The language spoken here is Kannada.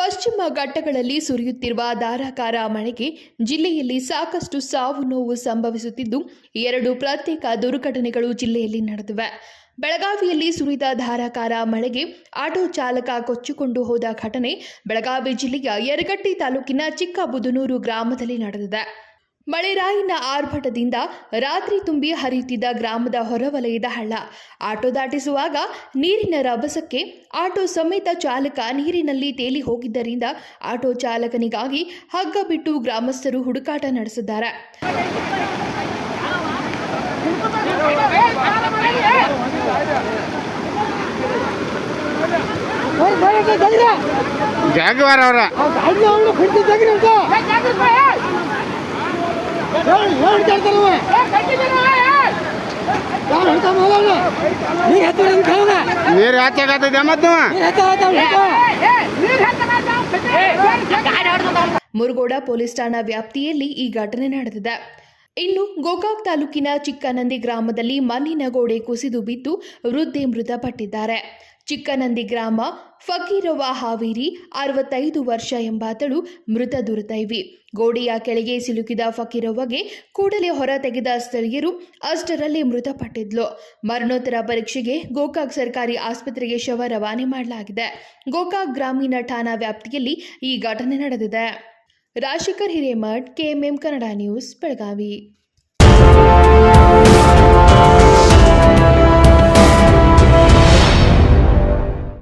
ಪಶ್ಚಿಮ ಘಟ್ಟಗಳಲ್ಲಿ ಸುರಿಯುತ್ತಿರುವ ಧಾರಾಕಾರ ಮಳೆಗೆ ಜಿಲ್ಲೆಯಲ್ಲಿ ಸಾಕಷ್ಟು ಸಾವು ನೋವು ಸಂಭವಿಸುತ್ತಿದ್ದು, ಎರಡು ಪ್ರತ್ಯೇಕ ದುರ್ಘಟನೆಗಳು ಜಿಲ್ಲೆಯಲ್ಲಿ ನಡೆದಿವೆ. ಬೆಳಗಾವಿಯಲ್ಲಿ ಸುರಿದ ಧಾರಾಕಾರ ಮಳೆಗೆ ಆಟೋ ಚಾಲಕ ಕೊಚ್ಚಿಕೊಂಡು ಹೋದ ಘಟನೆ ಬೆಳಗಾವಿ ಜಿಲ್ಲೆಯ ಯರಗಟ್ಟಿ ತಾಲೂಕಿನ ಚಿಕ್ಕಬುದನೂರು ಗ್ರಾಮದಲ್ಲಿ ನಡೆದಿದೆ. ಮಳೆರಾಯಿನ ಆರ್ಭಟದಿಂದ ರಾತ್ರಿ ತುಂಬಿ ಹರಿಯುತ್ತಿದ್ದ ಗ್ರಾಮದ ಹೊರವಲಯದ ಹಳ್ಳ. ಆಟೋ ದಾಟಿಸುವಾಗ ನೀರಿನ ರಭಸಕ್ಕೆ ಆಟೋ ಸಮೇತ ಚಾಲಕ ನೀರಿನಲ್ಲಿ ತೇಲಿ ಹೋಗಿದ್ದರಿಂದ ಆಟೋ ಚಾಲಕನಿಗಾಗಿ ಹಗ್ಗ ಬಿಟ್ಟು ಗ್ರಾಮಸ್ಥರು ಹುಡುಕಾಟ ನಡೆಸಿದ್ದಾರೆ. ನೀರು ಮತ್ತು ಮುರುಗೋಡ ಪೊಲೀಸ್ ಠಾಣಾ ವ್ಯಾಪ್ತಿಯಲ್ಲಿ ಈ ಘಟನೆ ನಡೆದಿದೆ. ಇನ್ನು ಗೋಕಾಕ್ ತಾಲೂಕಿನ ಚಿಕ್ಕನಂದಿ ಗ್ರಾಮದಲ್ಲಿ ಮಣ್ಣಿನ ಗೋಡೆ ಕುಸಿದು ಬಿದ್ದು ವೃದ್ಧೆ ಮೃತಪಟ್ಟಿದ್ದಾರೆ. ಚಿಕ್ಕನಂದಿ ಗ್ರಾಮ ಫಕೀರವ ಹಾವೇರಿ ಅರವತ್ತೈದು ವರ್ಷ ಎಂಬಾತಳು ಮೃತ ದುರ್ದೈವಿ. ಗೋಡೆಯ ಕೆಳಗೆ ಸಿಲುಕಿದ ಫಕೀರವ್ವಗೆ ಕೂಡಲೇ ಹೊರ ತೆಗೆದ ಸ್ಥಳೀಯರು ಅಷ್ಟರಲ್ಲಿ ಮೃತಪಟ್ಟಿದ್ಲು. ಮರಣೋತ್ತರ ಪರೀಕ್ಷೆಗೆ ಗೋಕಾಕ್ ಸರ್ಕಾರಿ ಆಸ್ಪತ್ರೆಗೆ ಶವ ರವಾನೆ ಮಾಡಲಾಗಿದೆ. ಗೋಕಾಕ್ ಗ್ರಾಮೀಣ ಠಾಣಾ ವ್ಯಾಪ್ತಿಯಲ್ಲಿ ಈ ಘಟನೆ ನಡೆದಿದೆ. Rajashekhar Hiremath KMM Kannada news Belagavi